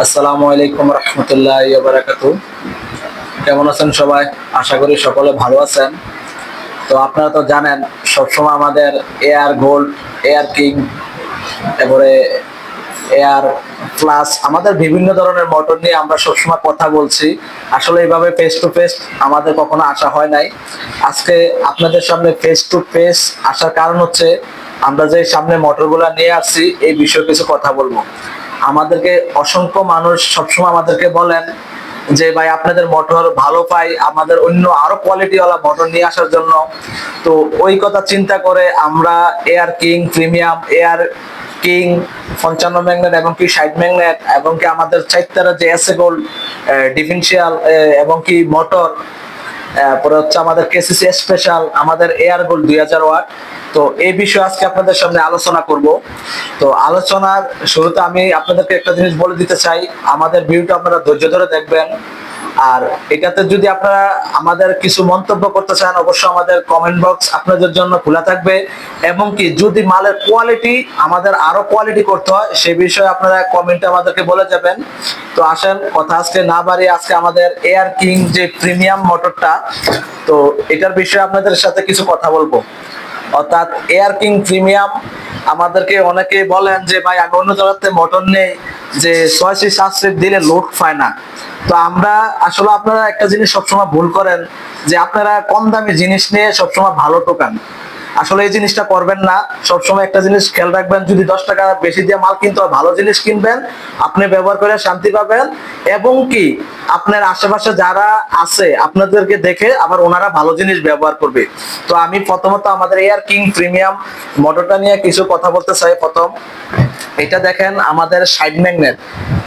আসসালামু আলাইকুম রহমতুল্লাহ বারাকাতু। কেমন আছেন সবাই? আশা করি সকলে ভালো আছেন। তো আপনারা তো জানেন, সবসময় আমাদের এয়ার গোল্ড এয়ার কিং তারপরে এয়ার প্লাস আমাদের বিভিন্ন ধরনের মোটর নিয়ে আমরা সবসময় কথা বলছি। আসলে এইভাবে ফেস টু ফেস আমাদের কখনো আসা হয় নাই। আজকে আপনাদের সামনে ফেস টু ফেস আসার কারণ হচ্ছে, আমরা যে সামনে মোটরগুলো নিয়ে আসছি, এই বিষয়ে কিছু কথা বলব। আমাদেরকে অসংখ্য মানুষ সবসময় আমাদেরকে বলেন যে, ভাই, আপনাদের মোটর ভালো পাই, আমাদের অন্য আরও কোয়ালিটিওয়ালা মোটর নিয়ে আসার জন্য। তো ওই কথা চিন্তা করে আমরা air king premium air king পঞ্চান্ন ম্যাগনেট এবং কি ষাট ম্যাগনেট এবং কি আমাদের চাইতারা যে এসে গোল্ড ডিফেন্সিয়াল এবং কি মোটর পরে হচ্ছে আমাদের কেসিসি স্পেশাল আমাদের এয়ার গোল্ড দুই হাজার ওয়াট। তো এই বিষয়ে আজকে আপনাদের সামনে আলোচনা করব। তো আলোচনার শুরুতে আমি আপনাদেরকে একটা জিনিস বলে দিতে চাই। আমাদের ভিডিওটা আপনারা ধৈর্য ধরে দেখবেন। আর এটাতে যদি আপনারা আমাদের কিছু মন্তব্য করতে চান, অবশ্যই আমাদের কমেন্ট বক্স আপনাদের জন্য খোলা থাকবে। এবং কি, যদি মালের কোয়ালিটি আমাদের আরও কোয়ালিটি করতে হয় সেই বিষয়ে আপনারা কমেন্টে আমাদেরকে বলে যাবেন। তো আসেন, কথা আজকে না বাড়িয়ে আজকে আমাদের এয়ার কিং যে প্রিমিয়াম মোটরটা তো এটার বিষয়ে আপনাদের সাথে কিছু কথা বলব। অর্থাৎ এয়ার কিং প্রিমিয়াম আমাদেরকে অনেকে বলেন যে, ভাই, আমি অন্য জায়গাতে মোটর নেই, যে ছয়শি সি দিলে লোড পায় না। তো আমরা আসলে আপনারা একটা জিনিস সবসময় ভুল করেন, যে আপনারা কম দামি জিনিস নিয়ে সবসময় ভালো টোকান আসলে এই জিনিসটা করবেন না। সবসময় একটা জিনিস খেয়াল রাখবেন, যদি দশ টাকা বেশি দিয়ে মাল কিনতে হয়, ভালো জিনিস কিনবেন, আপনি ব্যবহার করে শান্তি পাবেন এবং কি আপনার আশেপাশে যারা আছে, আপনাদেরকে দেখে আবার ওনারা ভালো জিনিস ব্যবহার করবে। তো আমি প্রথমত আমাদের এয়ার কিং প্রিমিয়াম মোটরটা নিয়ে কিছু কথা বলতে চাই প্রথম। এটা দেখেন আমাদের সাইড ম্যাগনেট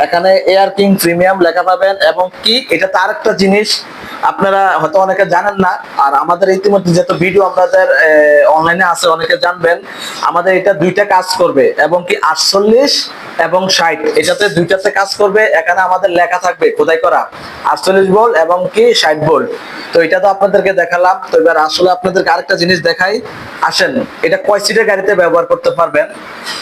এখানে এয়ার কিং প্রিমিয়াম লেখা পাবেন এবং কি এটা তার একটা জিনিস আপনারা হয়তো অনেকে জানেন না, আর আমাদের ইতিমধ্যে যত ভিডিও আপনাদের অনলাইনে আছে, অনেকে জানবেন, আমাদের এটা দুইটা কাজ করবে, এবং কি আটচল্লিশ এবং ষাট, এটাতে দুইটাতে কাজ করবে, এখানে আমাদের লেখা থাকবে, খোদাই করা, আটচল্লিশ বল এবং কি ষাট বল তো এটা তো আপনাদেরকে দেখালাম, তো এবার আসলে আপনাদেরকে আরেকটা জিনিস দেখাই আসেন, এটা কয় সিটের গাড়িতে ব্যবহার করতে পারবেন?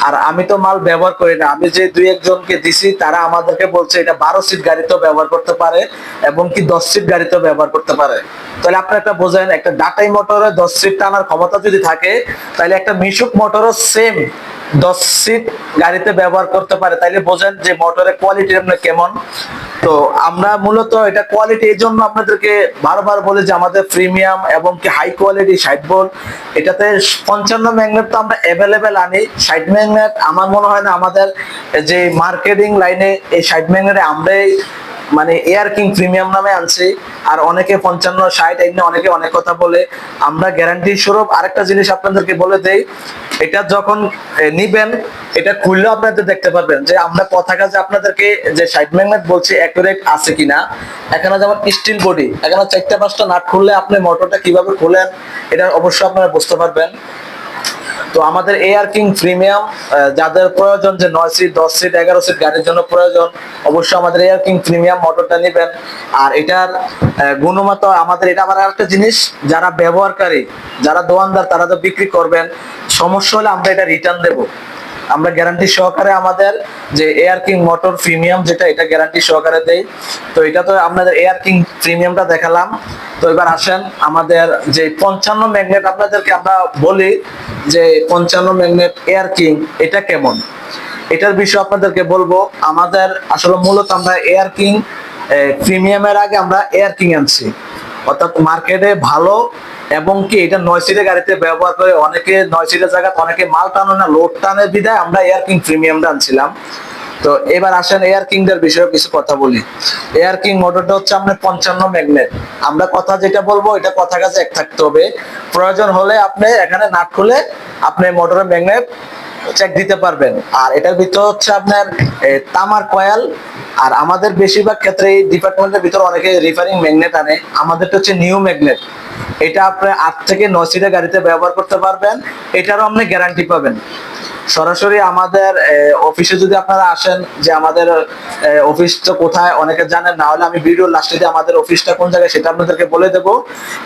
আর আমি তো মাল ব্যবহার করি না, আমি যে দুই একজনকে দিছি, তারা আমাদেরকে বলছে এটা বারো সিট গাড়িতেও ব্যবহার করতে পারে এবং কি দশ সিট গাড়িতেও ব্যবহার করতে পারে। তাহলে আপনি একটা বোঝেন, একটা ডাটাই মোটরে দশ সিট টানার ক্ষমতা যদি থাকে, তাহলে একটা মিশুক মোটরও সেম দশ সিট গাড়িতে ব্যবহার করতে পারে, তাইলে বোঝেন যে মোটরের কোয়ালিটি আপনার কেমন। তো আমরা মূলত এটা কোয়ালিটি এই জন্য আপনাদেরকে বারবার বলি যে আমাদের প্রিমিয়াম এবং কি হাই কোয়ালিটি ষাট বোল্ট এটাতে পঞ্চান্ন ম্যাগনেট তো আমরা অ্যাভেলেবেল আনি। ষাট ম্যাগনেট আমার মনে হয় না আমাদের যে মার্কেটিং লাইনে এই ষাট ম্যাগনেটে আমরাই মানে এয়ার কিং প্রিমিয়াম নামে আনছি, আর অনেকে পঞ্চান্ন, ষাট, এমনি অনেকে অনেক কথা বলে। আমরা গ্যারান্টি স্বরূপ আরেকটা জিনিস আপনাদেরকে বলে দেই, এটা যখন নিবেন, এটা খুললেও আপনাদের দেখতে পারবেন যে আমরা কথা কাজে আপনাদেরকে যে সাইড ম্যাগনেট বলছি অ্যাকুরেট আছে কিনা। এখানে যেমন স্টিল বডি এখানে চারটা, পাঁচটা নাট খুললে আপনি মোটরটা কীভাবে খোলেন, এটা অবশ্যই আপনারা বুঝতে পারবেন। তো আমাদের এয়ার কিং প্রিমিয়াম যাদের প্রয়োজন যে নয় সিট দশ সিট এগারো সিট গাড়ির জন্য প্রয়োজন, অবশ্যই আমাদের এয়ার কিং প্রিমিয়াম মোটরটা নেবেন। আর এটার গুণমত আমাদের, এটা আবার একটা জিনিস, যারা ব্যবহারকারী, যারা দোয়ানদার তারা তো বিক্রি করবেন। সমস্যা হলে আমরা এটা রিটার্ন দেবো। আমরা গ্যারান্টি সহকারে আমাদের যে এয়ার কিং মোটর প্রিমিয়াম যেটা, এটা গ্যারান্টি সহকারে দেই। তো এটা তো আপনাদের এয়ার কিং প্রিমিয়ামটা দেখালাম। তো এবার আসেন, আমাদের যে পঞ্চান্ন ম্যাগনেট আপনাদেরকে আমরা বলি যে পঞ্চান্ন ম্যাগনেট এয়ার কিং এটা কেমন? এটার বিষয়ে আপনাদেরকে বলব, আমাদের আসলে মূলত আমরা এয়ার কিং প্রিমিয়ামের আগে আমরা এয়ার কিং আনছি। অর্থাৎ মার্কেটে ভালো এবং কি এটা নয় সিটের গাড়িতে ব্যবহার করে অনেকে নয় সিটের জায়গায় অনেকে মাল টানো না লোড টানের বিদায় আমরা এয়ার কিং প্রিমিয়ামটা আনছিলাম। তো এবার আসেন এয়ার কিংটার বিষয়ে কিছু কথা বলি। এয়ার কিং মোটরটা হচ্ছে আপনার পঞ্চান্ন ম্যাগনেট আমরা কথা যেটা বলব, এটা কথা কাছে এক থাকতে হবে। প্রয়োজন হলে আপনি এখানে নাট খুলে আপনি মোটরের ম্যাগনেট চেক দিতে পারবেন। আর এটার ভিতর হচ্ছে আপনার তামার কয়েল আর আমাদের বেশিরভাগ ক্ষেত্রে এই ডিপার্টমেন্টের ভিতর অনেকে রিফারিং ম্যাগনেট আনে। আমাদেরটা হচ্ছে নিউ ম্যাগনেট এটা আপনি আট থেকে নয় সিটের গাড়িতে ব্যবহার করতে পারবেন। এটারও আপনি গ্যারান্টি পাবেন। সরাসরি আমাদের অফিসে যদি আপনারা আসেন যে আমাদের অফিসটা কোথায়, অনেকে জানেন, না হলে আমি ভিডিও লাস্টে দিয়ে আমাদের অফিসটা কোন জায়গায় সেটা আপনাদেরকে বলে দেব।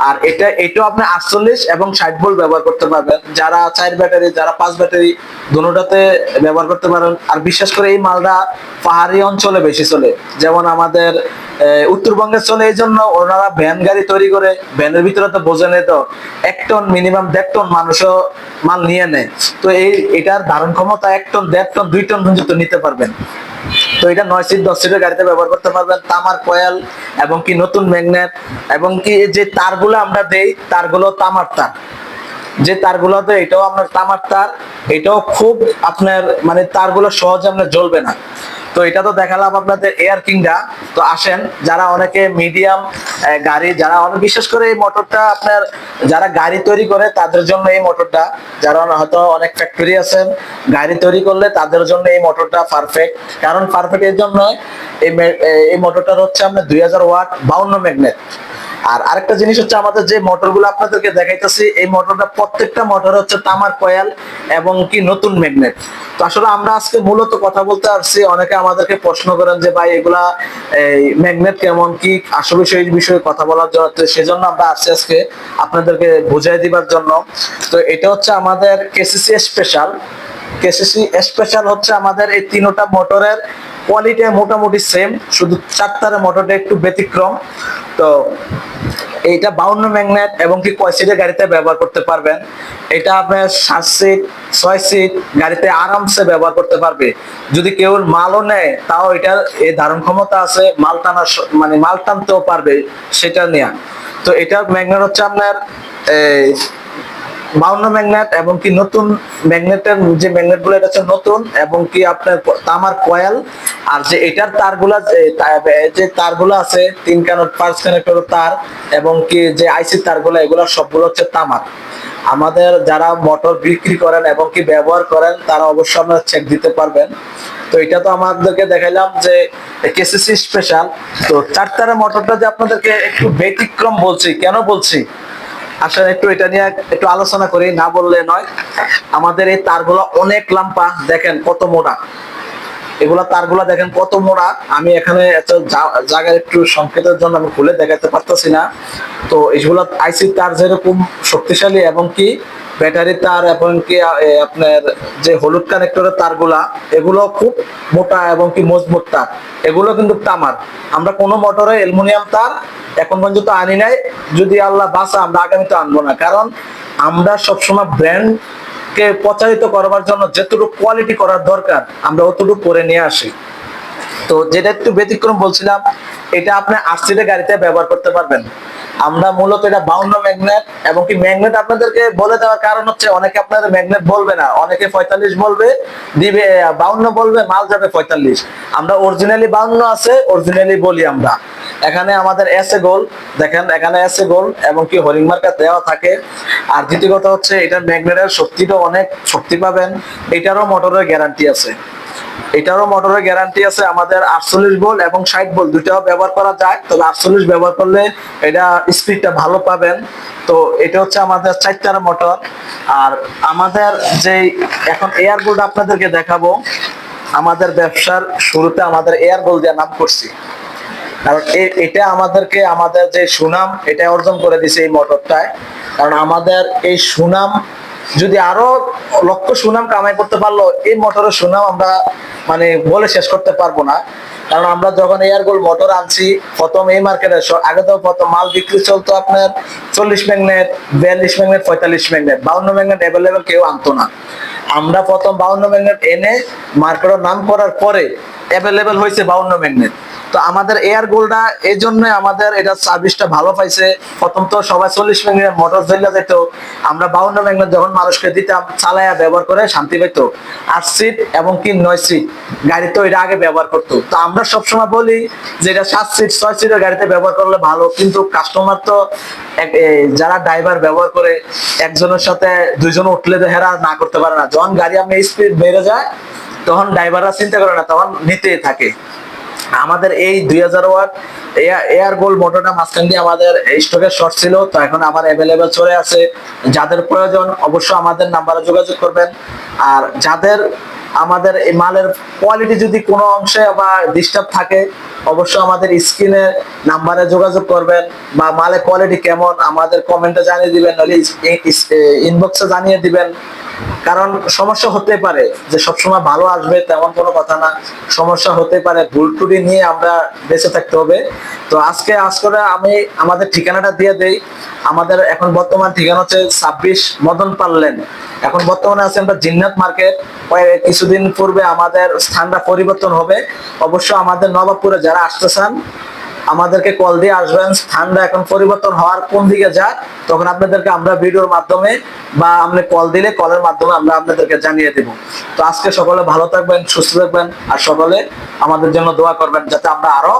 আর এটা, এটাও আপনি আটচল্লিশ এবং ষাট ভোল্ট ব্যবহার করতে পারবেন। যারা চার ব্যাটারি, যারা পাঁচ ব্যাটারি, দুটাতে ব্যবহার করতে পারেন। আর বিশেষ করে এই মালটা পাহাড়ি অঞ্চলে বেশি চলে। যেমন আমাদের উত্তরবঙ্গে চলে এই জন্য ওনারা ভ্যান গাড়ি তৈরি করে, ভ্যানের ভিতরে তো বোঝে নেই তো, এক টন মিনিমাম দেড় টন মানুষও মাল নিয়ে নেয়। তো এই, এটার ধারণ ক্ষমতা এক টন, দেড় টন, দুই টন পর্যন্ত নিতে পারবেন। তো এটা নয় সিট, দশ সিটের গাড়িতে ব্যবহার করতে পারবেন। তামার কয়েল এবং কি নতুন ম্যাগনেট এবং কি যে তারগুলো আমরা দেই, তারগুলো তামার তার। যে তারগুলোতে এটাও আপনার তামার তার, এটাও খুব আপনার মানে তারগুলো সহজে আপনার জ্বলবে না। তো এটা তো দেখালাম আপনাদের এয়ার কিংটা তো আসেন, যারা অনেকে মিডিয়াম গাড়ি, যারা অনেক বিশেষ করে এই মোটরটা আপনার যারা গাড়ি তৈরি করে, তাদের জন্য এই মোটরটা যারা হয়তো অনেক ফ্যাক্টরি আছেন, গাড়ি তৈরি করলে তাদের জন্য এই মোটরটা পারফেক্ট কারণ পারফেক্ট এর জন্য এই এই মোটরটার হচ্ছে আপনার দুই হাজার ওয়াট বাউন্ন ম্যাগনেট আর আরেকটা জিনিস হচ্ছে আমাদের যে মোটরগুলো আপনাদেরকে দেখাইতেছি, এই মোটরটা প্রত্যেকটা মোটর হচ্ছে তামার কয়েল এবং কি নতুন ম্যাগনেট তো আসলে আমরা আজকে মূলত কথা বলতে আসছি, অনেকে আমাদেরকে প্রশ্ন করেন যে, ভাই, এগুলা, এই ম্যাগনেট কেমন, কি আসলে সেই বিষয়ে কথা বলার জন্য? সেজন্য আমরা আসছি আজকে আপনাদেরকে বুঝাই দিবার জন্য। তো এটা হচ্ছে আমাদের কেসিসি স্পেশাল কেসিসি স্পেশাল হচ্ছে আমাদের এই তিনটা মোটরের কোয়ালিটি মোটামুটি সেম শুধু চারটারে মোটরটা একটু ব্যতিক্রম। তো এইটা বাউন্ন ম্যাগনেট এবং কি কয় সিটের গাড়িতে ব্যবহার করতে পারবেন। এটা আপনার সাত সিট ছয় সিট গাড়িতে আরামসে ব্যবহার করতে পারবে। যদি কেউ মালও নেয়, তাও এটার এই ধারণ ক্ষমতা আছে, মাল টানার স- মানে মাল টানতেও পারবে সেটা নেয়া। তো এটার ম্যাগনেট হচ্ছে আপনার বাউন্ন ম্যাগনেট এবং কি নতুন ম্যাগনেটের যে ম্যাগনেটগুলো এটা হচ্ছে নতুন এবং কি আপনার তামার কয়েল। আর যে এটার তারগুলা যে তা- যে তারগুলো আছে, তিন কানেক্ট পাঁচ কানেক্টর তার এবং কি যে আইসি তারগুলো, এগুলো সবগুলো হচ্ছে তামার। আমাদের যারা মোটর বিক্রি করেন এবং কি ব্যবহার করেন, তারা অবশ্যই আপনারা চেক দিতে পারবেন। তো এটা তো আমাদেরকে দেখাইলাম যে কেসিসি স্পেশাল তো চারটারে মোটরটা যে আপনাদেরকে একটু ব্যতিক্রম বলছি, কেন বলছি? আসলে একটু এটা নিয়ে একটু আলোচনা করি, না বললে নয়। আমাদের এই তারগুলো অনেক লাম্পা, দেখেন কত মোড়া। এগুলা তারগুলা দেখেন কত মোড়া। আমি এখানে এত জায়গায় একটু সংকেতের জন্য আমি খুলে দেখাতে পারতেছি না। তো এইগুলা আইসি তার যেরকম শক্তিশালী এবং কি ব্যাটারি তার এবং কি আপনার যে হলুদ কানেক্টরের তারগুলা, এগুলো খুব মোটা এবং কি মজবুত তার। এগুলো কিন্তু তামার। আমরা কোনো মোটরে অ্যালুমিনিয়াম তার এখন পর্যন্ত আনি নাই। যদি আল্লাহ বাসা আমরা আগামীতে আনব না। কারণ আমরা সবসময় ব্র্যান্ড কে প্রচারিত করবার জন্য যেটুকু কোয়ালিটি করার দরকার, আমরা অতটুকু করে নিয়ে আসি। তো যেটা একটু ব্যতিক্রম বলছিলাম, এটা আপনি আরসিডে গাড়িতে ব্যবহার করতে পারবেন। আমরা মূলত এটা বাউন্ন ম্যাগনেট, এবং কি ম্যাগনেট আপনাদেরকে বলে দেওয়ার কারণ হচ্ছে অনেকে আপনাদের ম্যাগনেট বলবে না, অনেকে পঁয়তাল্লিশ বলবে, দিবে, বাউন্ন বলবে, মাল যাবে পঁয়তাল্লিশ। আমরা অরিজিনালি বাউন্ন আছে অরিজিনালি বলি আমরা। এখানে আমাদের এস গোল, দেখেন এখানে এস গোল, এবং কি হরিং মার্কা দেওয়া থাকে। আর দ্বিতীয় কথা হচ্ছে এটার ম্যাগনেটের শক্তিটা অনেক শক্তি পাবেন, এটারও মোটরের গ্যারান্টি আছে। এটারও মোটরের গ্যারান্টি আছে, আমাদের আটচল্লিশ ভোল্ট এবং ষাট ভোল্ট দুটাও ব্যবহার করা যায়। তবে আটচল্লিশ ব্যবহার করলে এটা স্পিডটা ভালো পাবেন। তো এটা হচ্ছে আমাদের চারটার মোটর আর আমাদের যে এখন এয়ার বোল্ট আপনাদেরকে দেখাবো, আমাদের ব্যবসার শুরুতে আমাদের এয়ার বোল্ট দিয়ে নাম করছি। কারণ এটা আমাদেরকে আমাদের যে সুনাম, এটা অর্জন করে দিছে এই মোটরটায় কারণ আমাদের এই সুনাম, যদি আরও লক্ষ সুনাম কামাই করতে পারল, এই মোটরের সুনাম আমরা মানে বলে শেষ করতে পারব না। কারণ আমরা যখন এয়ার গোল মোটর আনছি, প্রথম এই মার্কেটে আগে তো প্রথম মাল বিক্রি চলতো আপনার চল্লিশ ম্যাগনেট বিয়াল্লিশ ম্যাগনেট পঁয়তাল্লিশ ম্যাগনেট বাউন্ন ম্যাগনেট অ্যাভেলেবেল কেউ আনতো না। আমরা প্রথম বাউন্ন ম্যাগনেট এনে মার্কেটের নাম করার পরে অ্যাভেলেবেল হয়েছে বাউন্ন ম্যাগনেট তো আমাদের এয়ার গোলটা এই জন্য আমাদের এটা সার্ভিসটা ভালো পাইছে। প্রথম তো সবাই চল্লিশ ম্যাগনেট মোটর চলে যেত, আমরা বাউন্ন ম্যাগনেট যখন মানুষকে দিতাম, চালায়া ব্যবহার করে শান্তি পেত আট সিট এবং কি নয় সিট গাড়ি তো এটা আগে ব্যবহার করতো। তো আমরা সবসময় বলি যে এটা সাত সিট ছয় সিটের গাড়িতে ব্যবহার করলে ভালো, কিন্তু কাস্টমার তো যারা ড্রাইভার ব্যবহার করে, একজনের সাথে দুইজন উঠলে তো হেরা না করতে পারে না। যখন গাড়ি আমি স্পিড বেড়ে যায়, তখন ড্রাইভাররা চিন্তা করে না, তখন নিতেই থাকে। আমাদের এই দুই হাজার ওয়াট এয়ার গোল্ড মোটরটা মাঝখান দিয়ে আমাদের স্টকের শর্ট ছিল, তো এখন আবার অ্যাভেলেবেল চলে আসে যাদের প্রয়োজন অবশ্যই আমাদের নাম্বারে যোগাযোগ করবেন। আর যাদের আমাদের এই মালের কোয়ালিটি যদি কোনো অংশে বা ডিস্টার্ব থাকে, অবশ্যই আমাদের স্ক্রিনে নাম্বারে যোগাযোগ করবেন বা মালের কোয়ালিটি কেমন, আমাদের কমেন্টে জানিয়ে দিবেন নাহলে ইনবক্সে জানিয়ে দিবেন। কারণ সমস্যা হতে পারে যে সবসময় ভালো আসবে তেমন কোনো কথা না। সমস্যা হতে পারে, ভুল ত্রুটি নিয়ে আমরা বেঁচে থাকতে হবে। তো আজকে আজ করে আমি আমাদের ঠিকানাটা দিয়ে দেই। আমাদের এখন বর্তমান ঠিকানা হচ্ছে ছাব্বিশ মদন পাল্লেন এখন বর্তমানে আছে আমরা জিন্নাত মার্কেট। কিছুদিন পূর্বে আমাদের স্থানটা পরিবর্তন হবে। অবশ্য আমাদের নবাবপুরে যারা আসতে চান আমাদেরকে কল দিয়ে আসবেন। স্থানটা এখন পরিবর্তন হওয়ার কোন দিকে যায় তখন আপনাদেরকে আমরা ভিডিওর মাধ্যমে বা আপনি কল দিলে কলের মাধ্যমে আমরা আপনাদেরকে জানিয়ে দেব। তো আজকে সকলে ভালো থাকবেন, সুস্থ থাকবেন, আর সকলে আমাদের জন্য দোয়া করবেন যাতে আমরা আরও